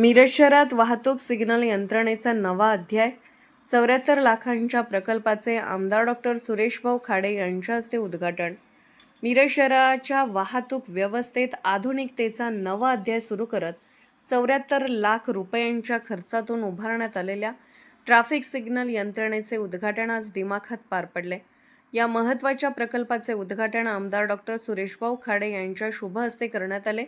मिरज शहरात वाहतूक सिग्नल यंत्रणेचा नवा अध्याय. चौऱ्याहत्तर लाखांच्या प्रकल्पाचे आमदार डॉक्टर सुरेशभाऊ खाडे यांच्या हस्ते उद्घाटन. मिरज शहराच्या वाहतूक व्यवस्थेत आधुनिकतेचा नवा अध्याय सुरू करत चौऱ्याहत्तर लाख रुपयांच्या खर्चातून उभारण्यात आलेल्या ट्रॅफिक सिग्नल यंत्रणेचे उद्घाटन आज दिमाखात पार पडले. या महत्त्वाच्या प्रकल्पाचे उद्घाटन आमदार डॉक्टर सुरेशभाऊ खाडे यांच्या शुभ हस्ते करण्यात आले.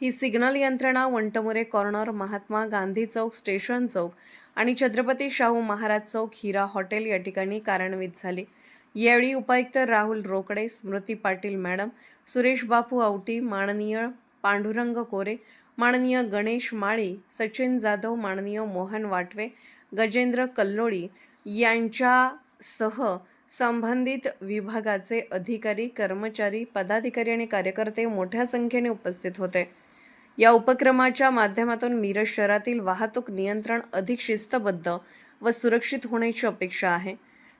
ही सिग्नल यंत्रणा वंटमुरे कॉर्नर महात्मा गांधी चौक स्टेशन चौक आणि छत्रपती शाहू महाराज चौक हिरा हॉटेल या ठिकाणी कार्यान्वित झाली. यावेळी उपायुक्त राहुल रोकडे स्मृती पाटील मॅडम सुरेश बापू आवटी माननीय पांडुरंग कोरे माननीय गणेश माळी सचिन जाधव माननीय मोहन वाटवे गजेंद्र कल्लोळी यांच्यासह संबंधित विभागाचे अधिकारी कर्मचारी पदाधिकारी आणि कार्यकर्ते मोठ्या संख्येने उपस्थित होते. या उपक्रमाच्या माध्यमातून मिरज शहरातील वाहतूक नियंत्रण अधिक शिस्तबद्ध व सुरक्षित होण्याची अपेक्षा आहे.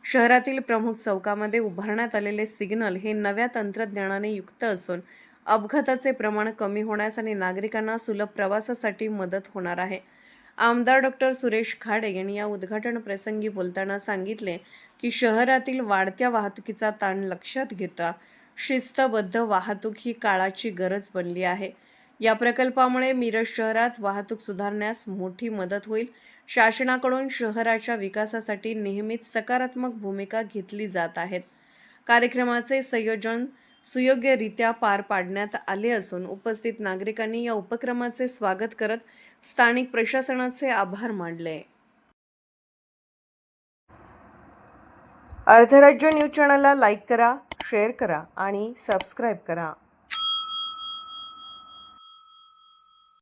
शहरातील प्रमुख चौकामध्ये उभारण्यात आलेले सिग्नल हे नव्या तंत्रज्ञानाने युक्त असून अपघाताचे प्रमाण कमी होण्यास आणि नागरिकांना सुलभ प्रवासासाठी मदत होणार आहे. आमदार डॉक्टर सुरेश खाडे यांनी या उद्घाटन प्रसंगी बोलताना सांगितले की शहरातील वाढत्या वाहतुकीचा ताण लक्षात घेता शिस्तबद्ध वाहतूक ही काळाची गरज बनली आहे. या प्रकल्पामुळे मिरज शहरात वाहतूक सुधारण्यास मोठी मदत होईल. शासनाकडून शहराच्या विकासासाठी नेहमीच सकारात्मक भूमिका घेतली जात आहेत. कार्यक्रमाचे संयोजन सुयोग्यरित्या पार पाडण्यात आले असून उपस्थित नागरिकांनी या उपक्रमाचे स्वागत करत स्थानिक प्रशासनाचे आभार मानले. अर्धराज्य न्यूज चॅनलला लाईक करा शेअर करा आणि सबस्क्राईब करा.